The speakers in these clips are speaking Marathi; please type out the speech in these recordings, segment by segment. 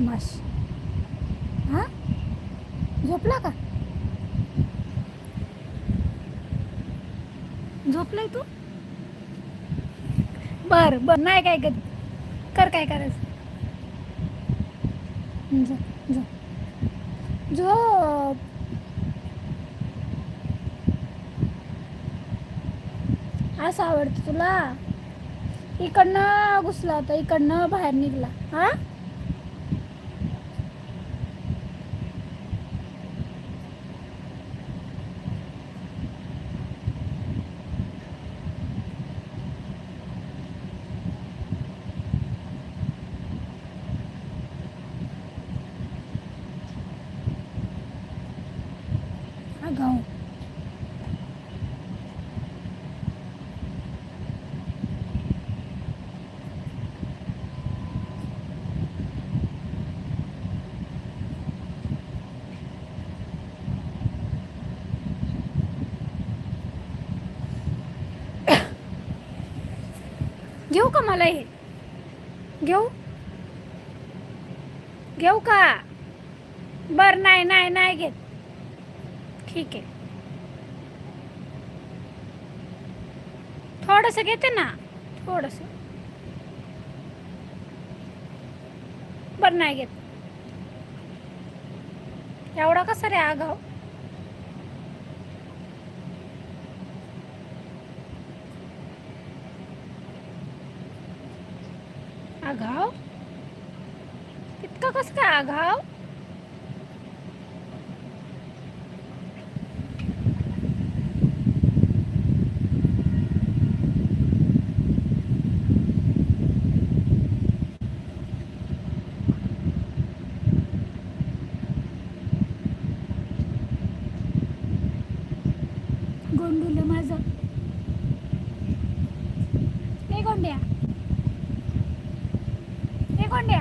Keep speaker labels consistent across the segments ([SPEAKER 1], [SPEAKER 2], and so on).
[SPEAKER 1] बदमाश हा? झोपला का? झोपलाय तू? बर बर. नाही काय कर कर काय करायचं. झोप झोप. झोप. असं आवडतं तुला? इकडनं घुसला होता इकडनं बाहेर निघला. हा? घेऊ का मला हे? घेऊ? घेऊ का? बर नाही नाही नाही घेत. ठीक आहे. थोडस घेते ना? थोडस. बर नाही घेत. एवढा कसा रे आगाव? आघाव? इतका कसं काय आघाव गोंडुलं माझं हे गोंड्या हे गोंड्या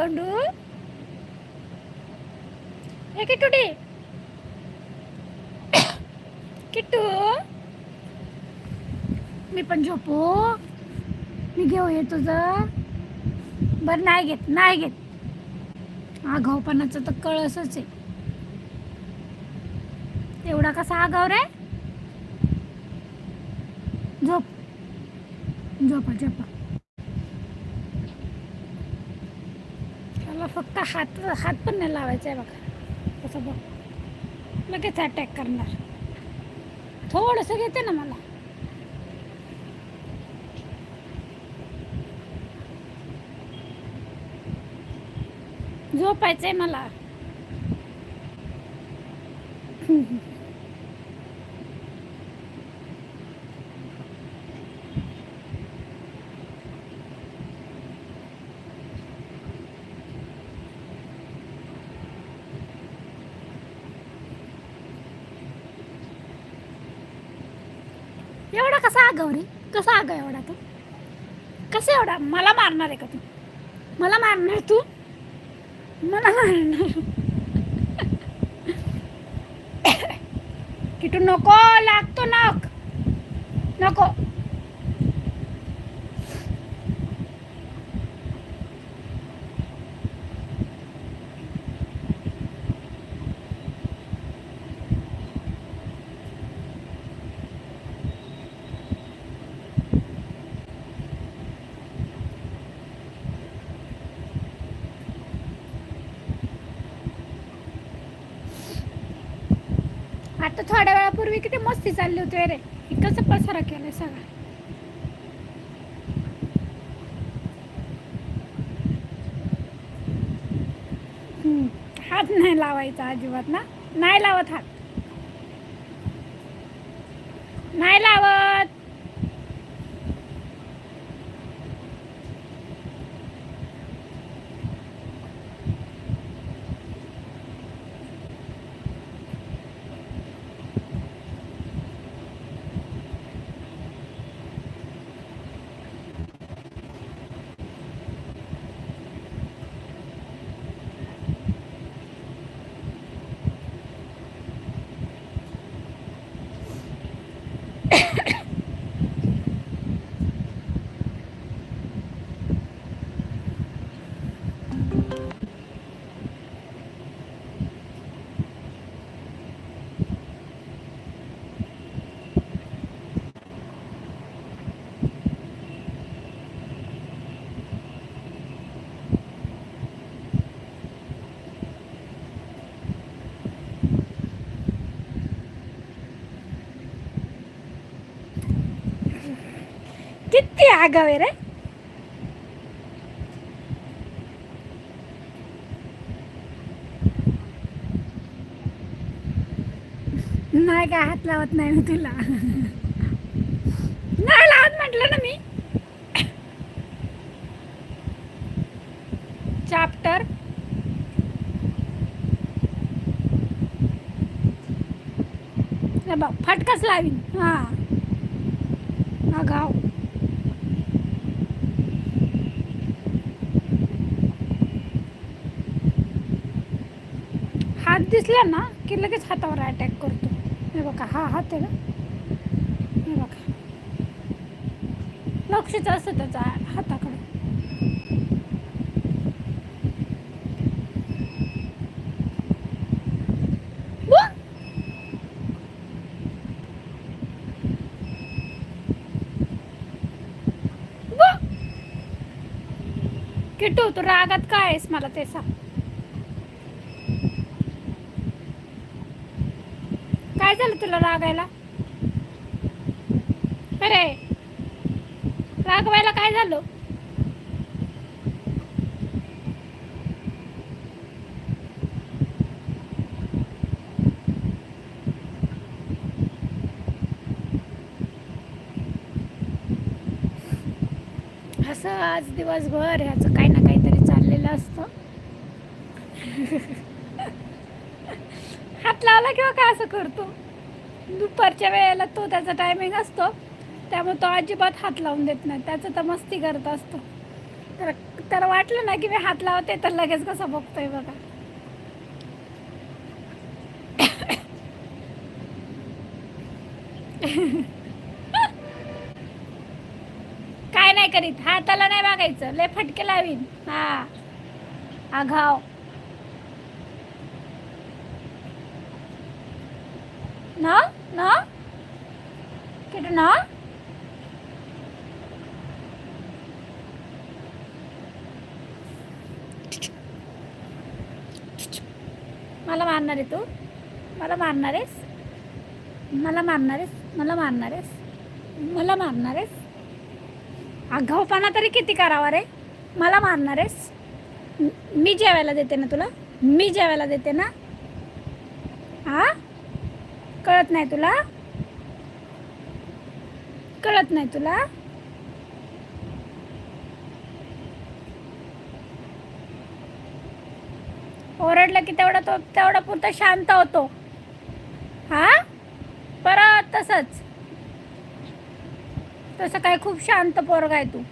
[SPEAKER 1] गोंडू कोण आहे गोंडू हे किट्टू डे. किट्टू. मी पण झोपू. मी घेऊ हे तुझं. बरं नाही घेत नाही घेत. आगावपणाचं तर कळसच आहे. एवढा कसा आगाव रे? झोप. झोपा झोपा त्याला फक्त हात हात पण नाही लावायचा आहे बघा. तसं बघ. लगेच अटॅक करणार. थोडंसं घेते ना मला. झोपायचंय मला. एवढा कसा आगाव रे? कसा आगाव एवढा तू? कसा एवढा? मला मारणार आहे का तू? मला मारणार तू? मला मारणार? किटू नको लागतो नक नको. आता थोड्या वेळापूर्वी किती मस्ती चालली होती अरे. हे कसं पसारा केलाय सगळा. हम्म, हात नाही लावायचा अजिबात ना. नाही लावत हात. नाही लावत. आगाव आहे रे. नाही काय हात लावत नाही मी तुला. नाही लावत म्हटलं ना मी. चॅप्टर बघ लावीन. हा गाव. हात दिसला ना की लगेच हातावर अटॅक करतो. हे बघा हा हात आहे ना? हे बघा. लक्षच असतं त्याचा हाताकडे. किटू तू रागात काय आहेस मला ते सांग काय झालं तुला रागायला? अरे रागवायला काय झालं? असं आज दिवसभर ह्याचं काही ना काहीतरी चाललेलं असतं. हात लावला किंवा काय असं करतो? दुपारच्या वेळेला तो त्याचा टायमिंग असतो. त्यामुळे तो अजिबात हात लावून देत नाही. त्याचं तर मस्ती करत असतो. तर त्याला वाटलं ना की मी हात लावते तर लगेच कसं बघतोय बघा. काय नाही करीत. हाताला नाही बघायचं. लय फटके लावीन. हा. आघाव. ना? ना? किती ना? मला मारणार आहे तू. मला मारणार आहेस? मला मारणार आहेस? मला मारणार आहेस? मला मारणार आहेस? आगाऊपणा तरी किती करावा रे? मला मारणार आहेस? मी जेवायला देते ना तुला? मी जेवायला देते ना? हा कळत नाही तुला? कळत नाही तुला? ओरडलं की तेवढा तो तेवढा पुरता शांत होतो. हा? परत तसंच. तसं काय खूप शांत पोरग आहे तू.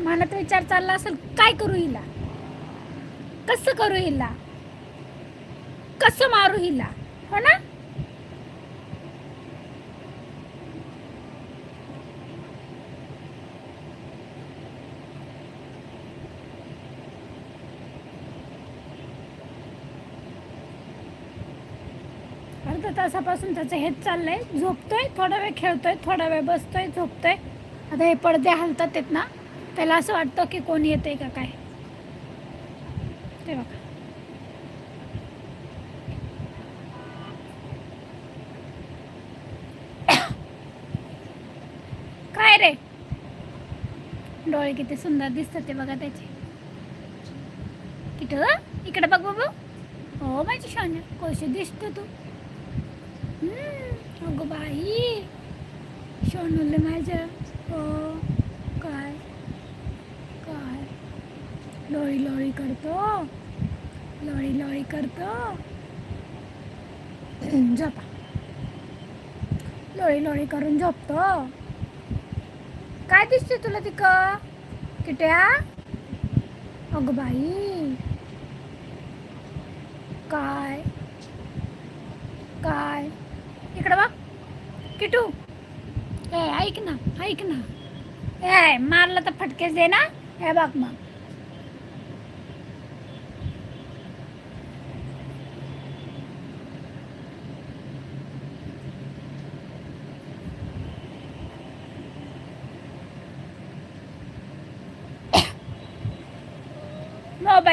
[SPEAKER 1] मनात विचार चालला असेल काय करू हिला? कसं करू हिला? कसं मारू हिला? हो ना? अर्धा तासापासून त्याचं हेच चाललंय. झोपतोय थोडा वेळ खेळतोय थोडा वेळ बसतोय झोपतोय. आता हे पडदे हलतात आहेत ना त्याला असं वाटतं की कोण येते का काय? ते बघा काय रे डोळे किती सुंदर दिसतात ते बघा त्याचे किट इकडे बघ बाबू हो माझी शान कशी दिसतो तू अगं बाई सोनूले माझ्या हो काय काय लोळी लोळी करतो. लोळी लोळी करतो. झोपा. लोळी लोळी करून झोपतो. काय दिसते तुला तिक किट्या? अगं बाई. काय? काय? इकडं बघ. किटू. ए ऐक ना ऐक ना. ए मारलं तर फटकेच दे ना. हे बघ मग.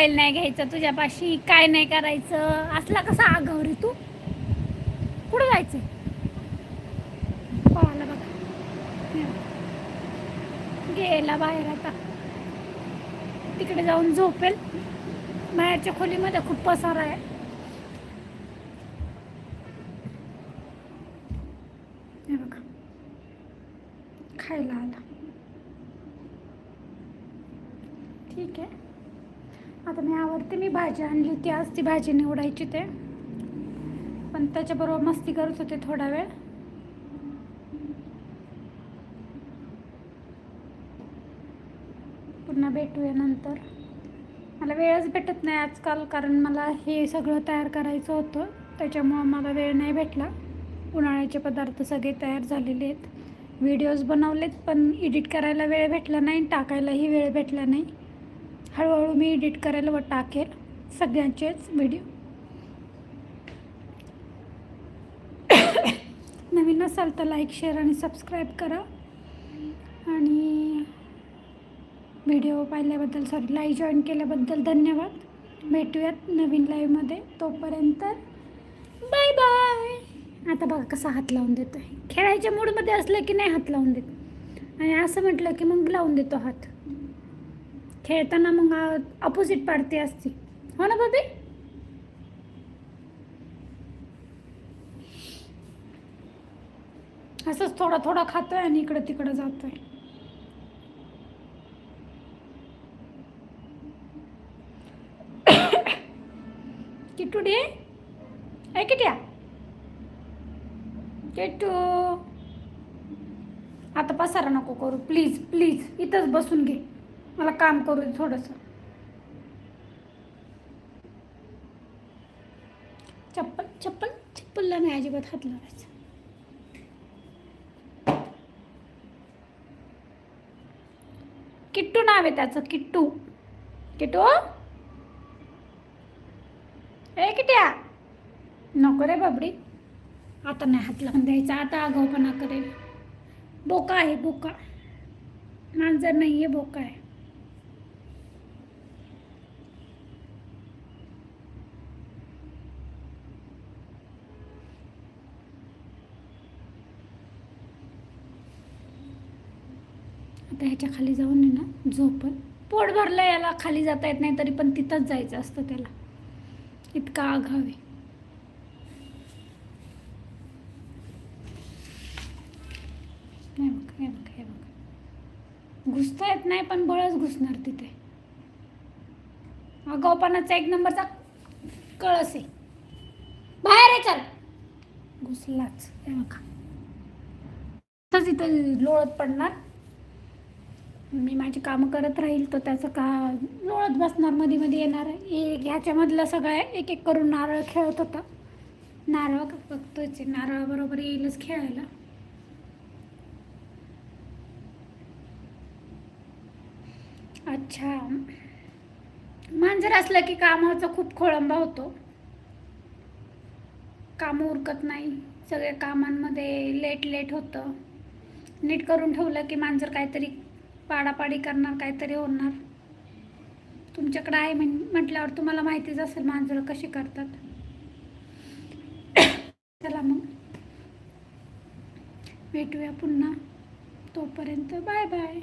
[SPEAKER 1] मोबाईल नाही घ्यायचा तुझ्यापाशी काय नाही करायचं. असला कसा आगाव रे तू. कुठं जायचं खायचं बघा. बघा. गेला बाहेर आता. तिकडे जाऊन झोपेल. बाहेरच्या खोलीमध्ये खूप पसारा आहे हे बघा खायला आला ठीक आहे ते मी मी भाजी आणली होती. आज ती भाजी निवडायची ते. पण त्याच्याबरोबर मस्ती करत होते थोडा वेळ. पुन्हा भेटूया नंतर. मला वेळच भेटत नाही आजकाल कारण मला हे सगळं तयार करायचं होतं. त्याच्यामुळं मला वेळ नाही भेटला. उन्हाळ्याचे पदार्थ सगळे तयार झालेले आहेत. व्हिडिओज बनवलेत पण एडिट करायला वेळ भेटला नाही टाकायलाही वेळ भेटला नाही. हळूहळू मी एडिट करायला व टाकेल सगळ्यांचेच व्हिडिओ. नवीन असाल तर लाईक शेअर आणि सबस्क्राईब करा. आणि व्हिडिओ पाहिल्याबद्दल सॉरी लाईव्ह जॉईन केल्याबद्दल धन्यवाद. भेटूयात नवीन लाईव्हमध्ये तोपर्यंत बाय बाय आता बघा कसा हात लावून देतो आहे खेळायच्या मूडमध्ये असलं की नाही हात लावून देत. आणि असं म्हटलं की मग लावून देतो हात. खेळताना मग अपोजिट पाडते असते. हो ना बाबी असंच थोडा थोडा खातोय आणि इकडं तिकडं जातोय. किटुडी ऐ किट्या? किटू आता पसारा नको करू. प्लीज प्लीज इथंच बसून घे. मला काम करू दे थोडंसं. चप्पल चप्पल चप्पलला नाही अजिबात हात लावायचं किट्टू नाव आहे त्याचं किट्टू. किट्टू? ए किट्या. नको रे बाबडी. आता नाही हात लावून द्यायचा. आता आगाऊपणा करेल. बोका आहे बोका. मांजर नाही आहे बोका आहे. आता ह्याच्या खाली जाऊन आहे ना झोपल. पोट भरलं याला खाली जाता येत नाही तरी पण तिथंच जायचं असतं त्याला. इतका आघावे बघ हे बघ हे बघ. घुसता येत नाही पण बळच घुसणार तिथे. आगाऊपणाचा एक नंबरचा कळस आहे. बाहेर आहे चल. घुसलाच. हे बघा. तसंच इथं लोळत पडणार. मी माझी कामं करत राहील तर त्याचं का लोळत बसणार मध्ये मध्ये येणार? एक ह्याच्यामधलं सगळं एक एक करून नारळ खेळत होता. नारळ बघतोच नारळाबरोबर येईलच खेळायला. अच्छा. मांजर असलं की कामाचा खूप खोळंबा होतो. कामं उरकत नाही. सगळ्या कामांमध्ये लेट लेट होतं. नीट करून ठेवलं की मांजर काहीतरी पाडापाडी करणार काहीतरी होणार. तुमच्याकडे आहे म्हण म्हटल्यावर तुम्हाला माहितीच असेल मांजरं कशी करतात. चला मग. भेटूया पुन्हा. तोपर्यंत बाय बाय.